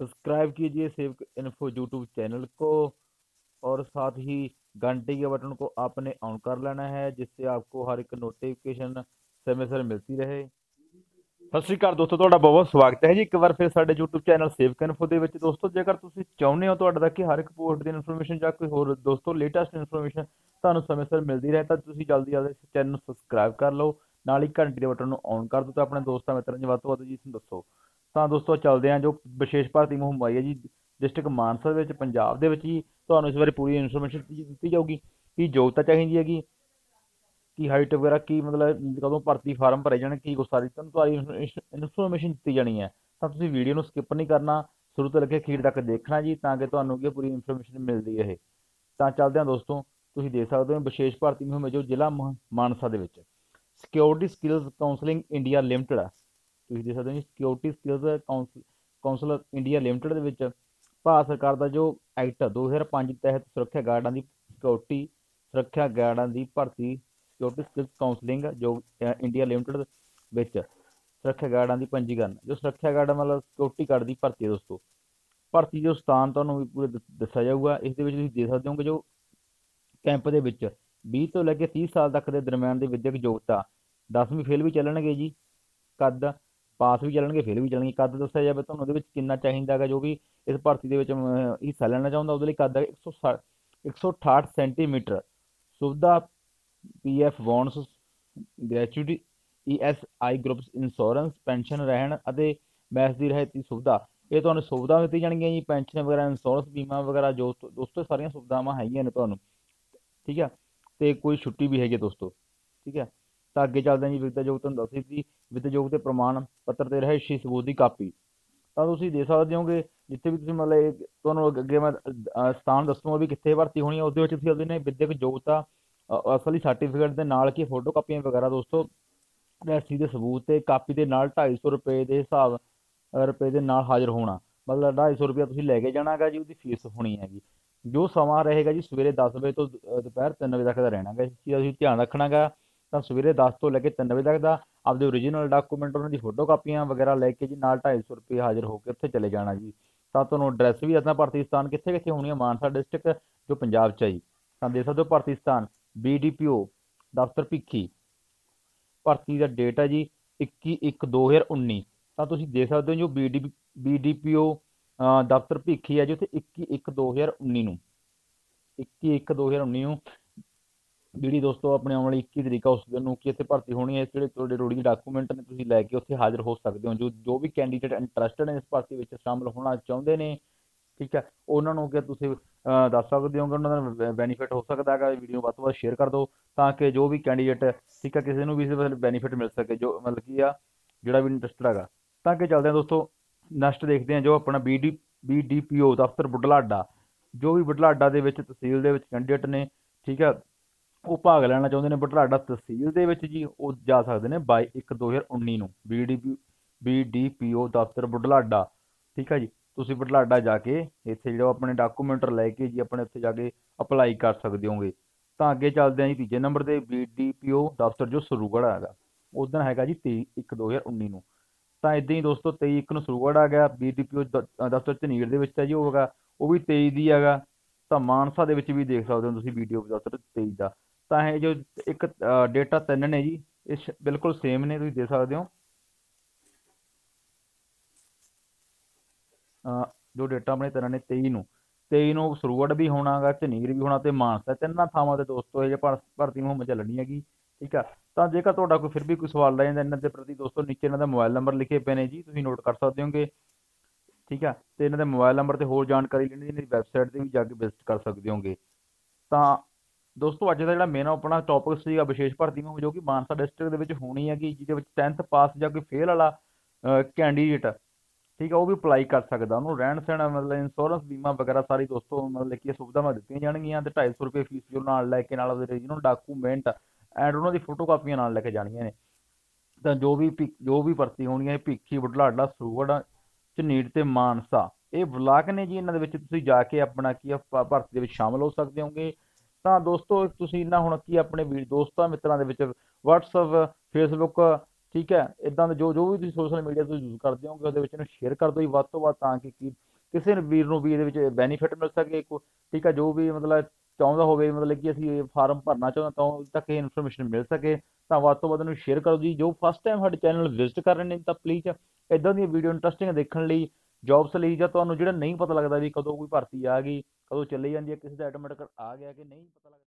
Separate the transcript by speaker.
Speaker 1: Subscribe कीजिए save info YouTube channel को और साथ ही घंटे के बटन को आपने ऑन कर लेना है जिससे आपको हर एक नोटिफिकेशन समय ਸਿਰ ਮਿਲਦੀ ਰਹੇ ਸਤਿ ਸ਼੍ਰੀ ਅਕਾਲ ਦੋਸਤੋ ਤੁਹਾਡਾ ਬਹੁਤ ਬਹੁਤ ਸਵਾਗਤ ਹੈ ਜੀ ਇੱਕ ਵਾਰ ਫਿਰ ਸਾਡੇ YouTube ਚੈਨਲ ਸੇਵ ਇਨਫੋ ਦੇ ਵਿੱਚ ਦੋਸਤੋ ਜੇਕਰ ਤੁਸੀਂ ਚਾਹੁੰਦੇ ਹੋ ਤੁਹਾਡਾ ਤੱਕ ਕਿ ਹਰ ਇੱਕ ਪੋਸਟ ਦੀ ਇਨਫੋਰਮੇਸ਼ਨ ਜਾਂ ਕੋਈ ਹੋਰ ਦੋਸਤੋ ਲੇਟੈਸਟ ਇਨਫੋਰਮੇਸ਼ਨ ਤੁਹਾਨੂੰ ਸਮੇਂ ਸਿਰ ਮਿਲਦੀ ਰਹੇ ਤਾਂ ਤੁਸੀਂ ਜਲਦੀ ਜਲਦੀ ਇਸ ਚੈਨਲ ਨੂੰ ਸਬਸਕ੍ਰਾਈਬ ਕਰ ਲਓ ਨਾਲ ਹੀ ਘੰਟੀ ਦੇ ਬਟਨ ਨੂੰ ਔਨ ਕਰ ਦਿਓ ਤਾਂ ਆਪਣੇ ਦੋਸਤਾਂ ਮਿੱਤਰਾਂ ਨੂੰ ਵੱਧ ਤੋਂ ਵੱਧ ਜੀ ਇਸ ਨੂੰ ਦੱਸੋ ਤਾਂ ਦੋਸਤੋ ਚੱਲਦੇ ਹਾਂ ਜੋ ਵਿਸ਼ੇਸ਼ ਭਰਤੀ ਮੁਹਿੰਮ ਆਈ ਹੈ ਜੀ, ਡਿਸਟ੍ਰਿਕਟ ਮਾਨਸਾ ਦੇ ਵਿੱਚ, ਪੰਜਾਬ ਦੇ ਵਿੱਚ ਜੀ, ਤੁਹਾਨੂੰ ਇਸ ਬਾਰੇ ਪੂਰੀ ਇਨਫੋਰਮੇਸ਼ਨ ਦਿੱਤੀ ਜਾਊਗੀ। ਕੀ ਯੋਗਤਾ ਚਾਹੀਦੀ ਹੈਗੀ? ਕੀ ਹਾਈਟ ਵਗੈਰਾ, ਕੀ ਮਤਲਬ ਕਦੋਂ ਭਰਤੀ ਫਾਰਮ ਭਰੇ ਜਾਣ, ਕੀ ਕੁਛ ਸਾਰੀ ਤੁਹਾਨੂੰ ਸਾਰੀ ਇਨਫੋਰਮੇਸ਼ਨ ਦਿੱਤੀ ਜਾਣੀ ਹੈ। ਤਾਂ ਤੁਸੀਂ ਵੀਡੀਓ ਨੂੰ ਸਕਿਪ ਨਹੀਂ ਕਰਨਾ, ਸ਼ੁਰੂ ਤੋਂ ਲੈ ਕੇ ਅਖੀਰ ਤੱਕ ਦੇਖਣਾ ਜੀ, ਤਾਂ ਕਿ ਤੁਹਾਨੂੰ ਕੀ ਪੂਰੀ ਇਨਫੋਰਮੇਸ਼ਨ ਮਿਲਦੀ ਰਹੇ। ਤਾਂ ਚੱਲਦੇ ਹਾਂ ਦੋਸਤੋ, ਤੁਸੀਂ ਦੇਖ ਸਕਦੇ ਹੋ ਵਿਸ਼ੇਸ਼ ਭਰਤੀ ਮੁਹਿੰਮ ਜੋ ਜ਼ਿਲ੍ਹਾ ਮਾਨਸਾ ਦੇ ਵਿੱਚ। Security skills counselling India limited ਤੁਸੀਂ ਦੇਖ ਸਕਦੇ ਹੋ security skills council India limited ਦੇ ਵਿੱਚ ਭਾਰਤ ਸਰਕਾਰ ਦਾ ਜੋ ਐਕਟ 2005 ਤਹਿਤ ਸੁਰੱਖਿਆ ਗਾਰਡਾਂ ਦੀ ਸਿਕਿਉਰਿਟੀ ਸੁਰੱਖਿਆ ਗਾਰਡਾਂ ਦੀ ਭਰਤੀ ਸਿਕਿਉਰਿਟੀ ਸਕਿੱਲਸ ਕਾਉਂਸਲਿੰਗ ਜੋ ਇੰਡੀਆ ਲਿਮਟਿਡ ਵਿੱਚ ਸੁਰੱਖਿਆ ਗਾਰਡਾਂ ਦੀ ਪੰਜੀਕਰਨ। ਜੋ ਸੁਰੱਖਿਆ ਗਾਰਡ ਮਤਲਬ ਸਿਕਿਉਰਿਟੀ ਗਾਰਡ ਦੀ ਭਰਤੀ ਹੈ ਦੋਸਤੋ। ਭਰਤੀ ਜੋ ਸਥਾਨ ਤੁਹਾਨੂੰ ਵੀ ਪੂਰੇ ਦੱਸਿਆ ਜਾਊਗਾ। ਇਸ ਦੇ ਵਿੱਚ ਤੁਸੀਂ ਦੇਖ ਸਕਦੇ ਹੋ ਕਿ ਜੋ ਕੈਂਪ ਦੇ ਵਿੱਚ 20 ਤੋਂ ਲੈ ਕੇ 30 ਸਾਲ ਤੱਕ ਦੇ ਦਰਮਿਆਨ ਦੀ ਵਿਦਿਅਕ ਯੋਗਤਾ 10ਵੀਂ ਫੇਲ ਵੀ ਚੱਲਣਗੇ ਜੀ। ਕੱਦ ਪਾਸ ਵੀ ਚੱਲਣਗੇ ਫੇਲ ਵੀ ਚੱਲਣਗੇ। ਕੱਦ ਦੱਸਿਆ ਜਾਵੇ ਤੁਹਾਨੂੰ ਉਹਦੇ ਵਿੱਚ ਕਿੰਨਾ ਚਾਹੀਦਾ ਹੈਗਾ, ਜੋ ਵੀ ਇਸ ਭਰਤੀ ਦੇ ਵਿੱਚ ਹਿੱਸਾ ਲੈਣਾ ਚਾਹੁੰਦਾ, ਉਹਦੇ ਲਈ ਕੱਦ ਹੈ 168 ਸੈਂਟੀਮੀਟਰ। ਸੁਵਿਧਾ PF bonus gratuity ESI groups, insurance, pension ਰਹਿਣ ਅਤੇ ਮੈਸ ਦੀ ਰਹਿਤੀ ਸੁਵਿਧਾ। ਇਹ ਤੁਹਾਨੂੰ ਸੁਵਿਧਾ ਦਿੱਤੀ ਜਾਣਗੀਆਂ ਜੀ, ਪੈਨਸ਼ਨ ਵਗੈਰਾ, ਇੰਸ਼ੋਰੈਂਸ ਬੀਮਾ ਵਗੈਰਾ, ਜੋ ਦੋਸਤੋ ਸਾਰੀਆਂ ਸੁਵਿਧਾਵਾਂ ਹੈਗੀਆਂ ਨੇ ਤੁਹਾਨੂੰ। ਠੀਕ ਹੈ ਤੇ ਕੋਈ ਛੁੱਟੀ ਵੀ ਹੈਗੀ ਦੋਸਤੋ। ਠੀਕ ਹੈ ਤਾਂ ਅੱਗੇ ਚੱਲਦੇ ਹਾਂ ਜੀ ਵਿਦਿਆ ਯੋਗ ਤੁਹਾਨੂੰ ਦੱਸ ਦਿੱਤੀ ਵਿਦਿਆ ਯੋਗ ਤੇ ਪ੍ਰਮਾਣ ਪੱਤਰ ਤੇ ਰਹਿਸ਼ੀ ਸਬੂਤ ਦੀ ਕਾਪੀ। ਤਾਂ ਤੁਸੀਂ ਦੇ ਸਕਦੇ ਹੋਗੇ, ਜਿੱਥੇ ਵੀ ਤੁਸੀਂ ਮਤਲਬ ਤੁਹਾਨੂੰ ਅੱਗੇ ਮੈਂ ਸਥਾਨ ਦੱਸੂਗਾ ਵੀ ਕਿੱਥੇ ਭਰਤੀ ਹੋਣੀ ਹੈ ਉਹਦੇ ਵਿੱਚ ਤੁਸੀਂ ਉਹਦੇ ਨੇ ਵਿਦਿਅਕ ਯੋਗਤਾ ਅਸਲੀ ਸਰਟੀਫਿਕੇਟ ਦੇ ਨਾਲ ਕੀ ਫੋਟੋ ਕਾਪੀਆਂ ਵਗੈਰਾ ਦੋਸਤੋ ਰੈਸੀ ਦੇ ਸਬੂਤ ਤੇ ਕਾਪੀ ਦੇ ਨਾਲ 250 ਰੁਪਏ ਦੇ ਹਿਸਾਬ ਰੁਪਏ ਦੇ ਨਾਲ ਹਾਜ਼ਰ ਹੋਣਾ। ਮਤਲਬ 250 ਰੁਪਏ ਤੁਸੀਂ ਲੈ ਕੇ ਜਾਣਾਗਾ ਜੀ, ਉਹਦੀ ਫੀਸ ਹੋਣੀ ਹੈਗੀ। ਜੋ ਸਮਾਂ ਰਹੇਗਾ ਜੀ ਸਵੇਰੇ 10 ਵਜੇ ਤੋਂ ਦੁਪਹਿਰ 3 ਵਜੇ ਤੱਕ ਦਾ ਰਹਿਣਾਗਾ ਇਸ ਚੀਜ਼ ਦਾ ਤੁਸੀਂ ਧਿਆਨ ਰੱਖਣਾਗਾ। ਤਾਂ ਸਵੇਰੇ 10 ਤੋਂ ਲੈ ਕੇ 3 ਵਜੇ ਤੱਕ ਦਾ ਆਪਦੇ ਓਰੀਜਨਲ ਡਾਕੂਮੈਂਟ ਉਹਨਾਂ ਦੀ ਫੋਟੋ ਕਾਪੀਆਂ ਵਗੈਰਾ ਲੈ ਕੇ ਜੀ ਨਾਲ 250 ਰੁਪਏ ਹਾਜ਼ਰ ਹੋ ਕੇ ਉੱਥੇ ਚਲੇ ਜਾਣਾ ਜੀ। ਤਾਂ ਤੁਹਾਨੂੰ ਐਡਰੈਸ ਵੀ ਦੱਸਣਾ ਭਰਤੀ ਸਥਾਨ ਕਿੱਥੇ ਕਿੱਥੇ ਹੋਣੀ ਮਾਨਸਾ ਡਿਸਟ੍ਰਿਕਟ ਜੋ ਪੰਜਾਬ 'ਚ ਹੈ ਜੀ। ਤਾਂ ਦੇਖ ਸਕਦੇ ਹੋ ਭਰਤੀ ਸਥਾਨ ਬੀਡੀਪੀਓ ਦਫ਼ਤਰ ਭਿੱਖੀ। ਭਰਤੀ ਦਾ ਡੇਟ ਹੈ ਜੀ 21/1/2019 ਤਾਂ ਤੁਸੀਂ ਦੇਖ ਸਕਦੇ ਹੋ ਜੋ ਬੀਡੀ ਬੀਡੀਪੀਓ ਦਫ਼ਤਰ ਭਿੱਖੀ ਹੈ ਜੀ ਉੱਥੇ 21/1/2019 ਨੂੰ। 21/1/2019 ਨੂੰ ਜਿਹੜੀ ਦੋਸਤੋ ਆਪਣੇ ਆਉਣ ਵਾਲੀ 21 ਤਰੀਕ ਉਸ ਦਿਨ ਨੂੰ ਕਿ ਇੱਥੇ ਭਰਤੀ ਹੋਣੀ ਹੈ ਜਿਹੜੇ ਤੁਹਾਡੇ ਰੋੜੀ ਡਾਕੂਮੈਂਟ ਨੇ, ਤੁਸੀਂ ਲੈ ਕੇ ਉੱਥੇ ਹਾਜ਼ਰ ਹੋ ਸਕਦੇ ਹੋ। ਜੋ ਜੋ ਵੀ ਕੈਂਡੀਡੇਟ ਇੰਟਰਸਟਡ ਨੇ ਇਸ ਭਰਤੀ ਵਿੱਚ ਸ਼ਾਮਲ ਹੋਣਾ ਚਾਹੁੰਦੇ ਨੇ, ਠੀਕ ਹੈ, ਉਹਨਾਂ ਨੂੰ ਕਿ ਤੁਸੀਂ ਦੱਸ ਸਕਦੇ ਹੋ ਕਿ ਉਹਨਾਂ ਦਾ ਬੈਨੀਫਿਟ ਹੋ ਸਕਦਾ ਹੈਗਾ ਵੀਡੀਓ ਵੱਧ ਤੋਂ ਵੱਧ ਸ਼ੇਅਰ ਕਰ ਦਿਓ, ਤਾਂ ਕਿ ਜੋ ਵੀ ਕੈਂਡੀਡੇਟ ਠੀਕ ਹੈ, ਕਿਸੇ ਨੂੰ ਵੀ ਇਸ ਵਿੱਚ ਬੈਨੀਫਿਟ ਮਿਲ ਸਕੇ, ਜੋ ਮਤਲਬ ਕੀ ਆ, ਜਿਹੜਾ ਵੀ ਇੰਟਰਸਟਡ ਹੈਗਾ। ਤਾਂ ਕਿ ਚੱਲਦੇ ਹਾਂ ਦੋਸਤੋ ਨੈਕਸਟ ਦੇਖਦੇ ਹਾਂ ਜੋ ਆਪਣਾ ਬੀਡੀ ਬੀਡੀਪੀਓ ਦਫ਼ਤਰ ਬੁਢਲਾਡਾ, ਜੋ ਵੀ ਬੁਢਲਾਡਾ ਦੇ ਵਿੱਚ ਤਹਿਸੀਲ ਦੇ ਵਿੱਚ ਕੈਂਡੀਡੇਟ ਨੇ, ਠੀਕ ਹੈ ਉਹ ਭਾਗ ਲੈਣਾ ਚਾਹੁੰਦੇ ਨੇ ਬੁਢਲਾਡਾ ਤਹਿਸੀਲ ਦੇ ਵਿੱਚ ਜੀ ਉਹ ਜਾ ਸਕਦੇ ਨੇ 22 1 2019 ਨੂੰ ਬੀਡੀਪੀ ਬੀਡੀਪੀਓ ਦਫ਼ਤਰ ਬੁਢਲਾਡਾ, ਠੀਕ ਹੈ ਜੀ? ਤੁਸੀਂ ਬੁਢਲਾਡਾ ਜਾ ਕੇ ਇੱਥੇ ਜਿਹੜਾ ਆਪਣੇ ਡਾਕੂਮੈਂਟ ਲੈ ਕੇ ਜੀ ਆਪਣੇ ਉੱਥੇ ਜਾ ਕੇ ਅਪਲਾਈ ਕਰ ਸਕਦੇ ਹੋਗੇ। ਤਾਂ ਅੱਗੇ ਚੱਲਦੇ ਹਾਂ ਜੀ ਤੀਜੇ ਨੰਬਰ ਤੇ ਬੀਡੀਪੀਓ ਦਫ਼ਤਰ ਜੋ ਸਰੂਗੜ ਹੈਗਾ, ਉਸ ਦਿਨ ਹੈਗਾ ਜੀ 23 1 2019 ਨੂੰ। ਤਾਂ ਇਦਾਂ ਹੀ ਦੋਸਤੋ 23 1 ਨੂੰ ਸਰੂਗੜ ਆ ਗਿਆ ਬੀਡੀਪੀਓ ਦਫ਼ਤਰ ਝਨੀਰ ਦੇ ਵਿੱਚ ਤਾਂ ਜੀ ਉਹ ਉਹ ਵੀ 23 ਦੀ ਹੈਗਾ, ਤਾਂ ਮਾਨਸਾ ਦੇ ਵਿੱਚ ਵੀ ਦੇਖ ਸਕਦੇ ਹੋ ਤੁਸੀਂ ਵੀਡੀਓ ਦਫ਼ਤਰ 23 ਦਾ। ਤਾਂ ਇਹ ਜੋ ਇੱਕ ਡੇਟਾ ਤਿੰਨ ਨੇ ਜੀ, ਇਹ ਬਿਲਕੁਲ ਸੇਮ ਨੇ, ਤੁਸੀਂ ਦੇ ਸਕਦੇ ਹੋ। ਜੋ ਡੇਟਾ ਆਪਣੇ ਤਿੰਨ ਨੇ 23 ਨੂੰ। 23 ਨੂੰ ਸਰੂਵੜ ਵੀ ਹੋਣਾਗਾ, ਝਨੀਰ ਵੀ ਹੋਣਾ ਤੇ ਮਾਨਸਾ ਤਿੰਨਾਂ ਥਾਵਾਂ ਤੇ ਦੋਸਤੋ, ਇਹ ਭਰਤੀ ਮੁਹਿੰਮ ਚੱਲਣੀ ਹੈਗੀ, ਠੀਕ ਆ? ਤਾਂ ਜੇਕਰ ਤੁਹਾਡਾ ਕੋਈ ਫਿਰ ਵੀ ਕੋਈ ਸਵਾਲ ਰਹਿ ਜਾਂਦਾ ਇਹਨਾਂ ਦੇ ਪ੍ਰਤੀ, ਦੋਸਤੋ, ਨੀਚੇ ਇਹਨਾਂ ਦਾ ਮੋਬਾਈਲ ਨੰਬਰ ਲਿਖੇ ਪਏ ਨੇ ਜੀ, ਤੁਸੀਂ ਨੋਟ ਕਰ ਸਕਦੇ ਹੋਗੇ, ਠੀਕ ਆ? ਤੇ ਇਹਨਾਂ ਦੇ ਮੋਬਾਈਲ ਨੰਬਰ ਤੇ ਹੋਰ ਜਾਣਕਾਰੀ ਲੈਣੀ, ਇਹਨਾਂ ਦੀ ਵੈਬਸਾਈਟ ਤੇ ਵੀ ਜਾ ਕੇ ਵਿਜ਼ਿਟ ਕਰ ਸਕਦੇ ਹੋਗੇ। ਤਾਂ ਦੋਸਤੋ, ਅੱਜ ਦਾ ਜਿਹੜਾ ਮੇਨ ਆਪਣਾ ਟੌਪਿਕ ਸੀਗਾ ਵਿਸ਼ੇਸ਼ ਭਰਤੀ ਮੁਹਿੰਮ ਜੋ ਕਿ ਮਾਨਸਾ ਡਿਸਟ੍ਰਿਕਟ ਦੇ ਵਿੱਚ ਹੋਣੀ ਹੈਗੀ, ਜਿਹਦੇ ਵਿੱਚ 10th ਪਾਸ ਜਾਂ ਕੋਈ ਫੇਲ ਵਾਲਾ ਕੈਂਡੀਡੇਟ ਠੀਕ ਆ, ਉਹ ਵੀ ਅਪਲਾਈ ਕਰ ਸਕਦਾ। ਉਹਨੂੰ ਰਹਿਣ ਸਹਿਣ, ਮਤਲਬ ਇੰਸ਼ੋਰੈਂਸ ਬੀਮਾ ਵਗੈਰਾ ਸਾਰੀ ਦੋਸਤੋ, ਮਤਲਬ ਕਿ ਸੁਵਿਧਾਵਾਂ ਦਿੱਤੀਆਂ ਜਾਣਗੀਆਂ ਤੇ 250 ਰੁਪਏ ਫੀਸ ਜੋ ਨਾਲ ਲੈ ਕੇ ਨਾਲ ਉਹਦੇ ਰੀਜਨਲ ਡਾਕੂਮੈਂਟ ਐਂਡ ਉਹਨਾਂ ਦੀ ਫੋਟੋ ਕਾਪੀਆਂ ਨਾਲ ਲੈ ਕੇ ਜਾਣੀਆਂ ਨੇ। ਤਾਂ ਜੋ ਵੀ ਜੋ ਵੀ ਭਰਤੀ ਹੋਣੀ ਹੈ ਭਿੱਖੀ ਬੁਢਲਾਡਾ ਸਰੂਗੜ ਝਨੀੜ ਤੇ ਮਾਨਸਾ। ਇਹ ਬਲਾਕ ਨੇ ਜੀ, ਇਹਨਾਂ ਦੇ ਵਿੱਚ ਤੁਸੀਂ ਜਾ ਕੇ ਆਪਣਾ ਕੀ ਭਰਤੀ ਦੇ ਵਿੱਚ ਸ਼ਾਮਲ ਹੋ ਸਕਦੇ ਹੋਗੇ। ਤਾਂ ਦੋਸਤੋ ਤੁਸੀਂ ਨਾ ਹੁਣ ਕੀ ਆਪਣੇ ਵੀ ਦੋਸਤਾਂ ਮਿੱਤਰਾਂ ਦੇ ਵਿੱਚ WhatsApp, Facebook, ਠੀਕ ਹੈ ਇਦਾਂ ਦੇ ਜੋ ਜੋ ਵੀ ਤੁਸੀਂ ਸੋਸ਼ਲ ਮੀਡੀਆ ਤੋਂ ਯੂਜ਼ ਕਰਦੇ ਹੋਗੇ ਉਹਦੇ ਵਿੱਚ ਇਹਨੂੰ ਸ਼ੇਅਰ ਕਰ ਦਿਓ ਜੀ ਵੱਧ ਤੋਂ ਵੱਧ ਤਾਂ ਕਿ ਕੀ ਕਿਸੇ ਵੀਰ ਨੂੰ ਵੀ ਇਹਦੇ ਵਿੱਚ ਬੈਨੀਫਿਟ ਮਿਲ ਸਕੇ ਕੋ- ਠੀਕ ਹੈ, ਜੋ ਵੀ ਮਤਲਬ ਚਾਹੁੰਦਾ ਹੋਵੇ, ਮਤਲਬ ਕਿ ਅਸੀਂ ਇਹ ਫਾਰਮ ਭਰਨਾ ਚਾਹੁੰਦਾ ਤਾਂ ਉਹ ਤੱਕ ਇਹ ਇਨਫੋਰਮੇਸ਼ਨ ਮਿਲ ਸਕੇ, ਤਾਂ ਵੱਧ ਤੋਂ ਵੱਧ ਇਹਨੂੰ ਸ਼ੇਅਰ ਕਰੋ ਜੀ, ਜੋ ਫਸਟ ਟਾਈਮ ਸਾਡੇ ਚੈਨਲ ਵਿਜ਼ਿਟ ਕਰ ਰਹੇ ਨੇ ਤਾਂ ਪਲੀਜ਼ ਇਦਾਂ ਦੀਆਂ ਵੀਡੀਓ ਇੰਟਰਸਟਿੰਗ ਦੇਖਣ ਲਈ ਜੌਬਸ ਲਈ ਜਾਂ ਤੁਹਾਨੂੰ ਜਿਹੜਾ ਨਹੀਂ ਪਤਾ ਲੱਗਦਾ ਵੀ ਕਦੋਂ ਕੋਈ ਭਰਤੀ ਆ ਗਈ ਕਦੋਂ ਚੱਲੀ ਜਾਂਦੀ ਹੈ ਕਿਸੇ ਦਾ ਆਟੋਮੈਟਿਕ ਆ ਗਿਆ ਕਿ ਨਹੀਂ ਪਤਾ ਲੱਗਦਾ